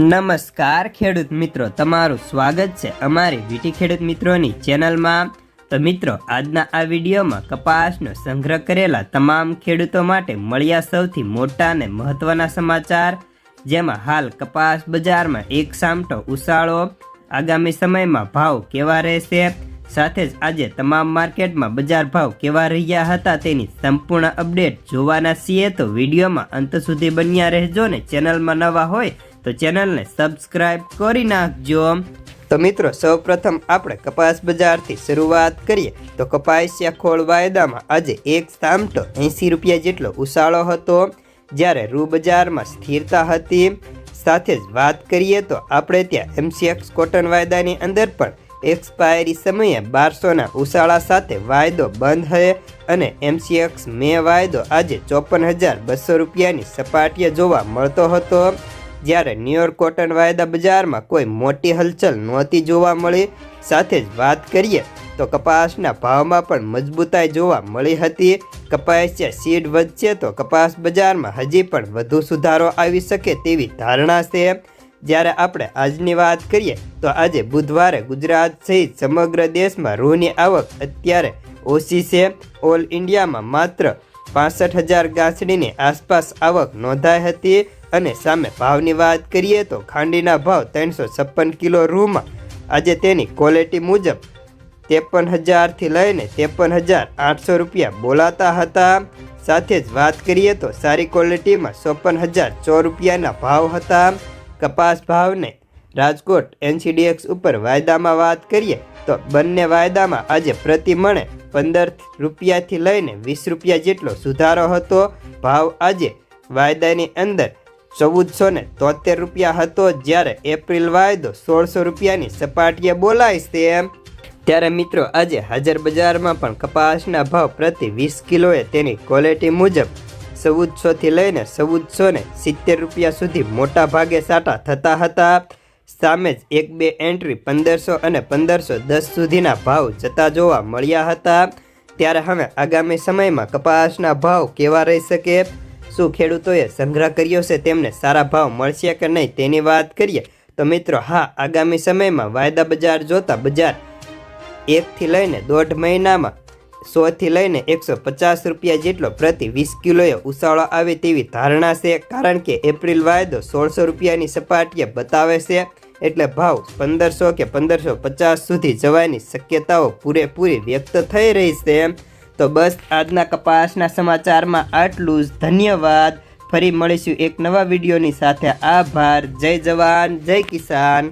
નમસ્કાર, ખેડૂત મિત્રો. તમારું સ્વાગત છે અમારી વીટી ખેડૂત મિત્રોની ચેનલમાં. તો મિત્રો, આજના આ વિડીયોમાં કપાસનો સંગ્રહ કરેલા તમામ ખેડૂતો માટે મળ્યા સૌથી મોટા અને મહત્વના સમાચાર. જેમાં હાલ કપાસ બજારમાં એક સામટો ઉછાળો. આગામી સમયમાં ભાવ કેવા રહેશે? સાથે જ આજે તમામ માર્કેટમાં બજાર ભાવ કેવા રહ્યા હતા તેની સંપૂર્ણ અપડેટ જોવાના છીએ. તો વિડીયોમાં અંત સુધી બન્યા રહેજો ને ચેનલમાં નવા હોય તો ચેનલને સબસ્ક્રાઈબ કરી નાખજો. તો મિત્રો, સૌપ્રથમ આપણે કપાસ બજારથી શરૂઆત કરીએ. તો કપાસિયા ખોળ વાયદામાં આજે એક સામટો એંસી રૂપિયા જેટલો ઉછાળો હતો. જ્યારે રૂ બજારમાં સ્થિરતા હતી. સાથે જ વાત કરીએ તો આપણે ત્યાં એમસીએક્સ કોટન વાયદાની અંદર પણ એક્સપાયરી સમયે બારસોના ઉછાળા સાથે વાયદો બંધ હે અને એમસીએક્સ મે વાયદો આજે ચોપન હજાર બસો રૂપિયાની સપાટીએ જોવા મળતો હતો. જ્યારે ન્યુયોર્ક કોટન વાયદા બજારમાં કોઈ મોટી હલચલ નહોતી જોવા મળી, સાથે જ વાત કરીએ તો કપાસના ભાવમાં પણ મજબૂતાઈ જોવા મળી હતી. કપાસિયા સીડ વધશે તો કપાસ બજારમાં હજી પણ વધુ સુધારો આવી શકે તેવી ધારણા છે. જ્યારે આપણે આજની વાત કરીએ તો આજે બુધવારે ગુજરાત સહિત સમગ્ર દેશમાં રૂની આવક અત્યારે ઓછી છે. ઓલ ઇન્ડિયામાં માત્ર પાસઠ હજાર ગાંસડીની આસપાસ આવક નોંધાઈ હતી. અને સામે ભાવની વાત કરીએ તો ખાંડીના ભાવ ત્રણસો છપ્પન કિલો રૂમાં. આજે તેની ક્વોલિટી મુજબ ત્રેપન હજારથી લઈને ત્રેપન હજાર આઠસો રૂપિયા બોલાતા હતા. સાથે જ વાત કરીએ તો સારી ક્વોલિટીમાં ચોપન હજાર સો રૂપિયાના ભાવ હતા. કપાસ ભાવને રાજકોટ એનસીડીએક્સ ઉપર વાયદામાં વાત કરીએ તો બંને વાયદામાં આજે પ્રતિ મણે પંદર રૂપિયાથી લઈને વીસ રૂપિયા જેટલો સુધારો હતો. ભાવ આજે વાયદાની અંદર ચૌદસો ને તોતેર રૂપિયા હતો જ્યારે એપ્રિલ વાયદો સોળસો રૂપિયાની સપાટીએ બોલાય છે ત્યારે મિત્રો, આજે હાજર બજારમાં પણ કપાસના ભાવ પ્રતિ વીસ કિલોએ તેની ક્વોલિટી મુજબ ચૌદસોથી લઈને ચૌદસો ને સિત્તેર રૂપિયા સુધી મોટા ભાગે સાટા થતા હતા. સામે જ એક બે એન્ટ્રી પંદરસો અને પંદરસો દસ સુધીના ભાવ જતા જોવા મળ્યા હતા. ત્યારે હવે આગામી સમયમાં કપાસના ભાવ કેવા રહી શકે? શું ખેડૂતોએ સંગ્રહ કર્યો છે તેમને સારા ભાવ મળશે કે નહીં તેની વાત કરીએ તો મિત્રો, હા, આગામી સમયમાં વાયદા બજાર જોતા બજાર એકથી લઈને દોઢ મહિનામાં સોથી લઈને એકસો પચાસ રૂપિયા જેટલો પ્રતિ વીસ કિલોએ ઉછાળો આવે તેવી ધારણા છે. કારણ કે એપ્રિલ વાયદો સોળસો રૂપિયાની સપાટીએ બતાવે છે એટલે ભાવ પંદરસો કે પંદરસો પચાસ સુધી જવાની શક્યતાઓ પૂરેપૂરી વ્યક્ત થઈ રહી છે. તો બસ આજના કપાસના સમાચારમાં આટલું જ. ધન્યવાદ. ફરી મળીશું એક નવા વિડીયોની સાથે. આભાર. જય જવાન. જય કિસાન.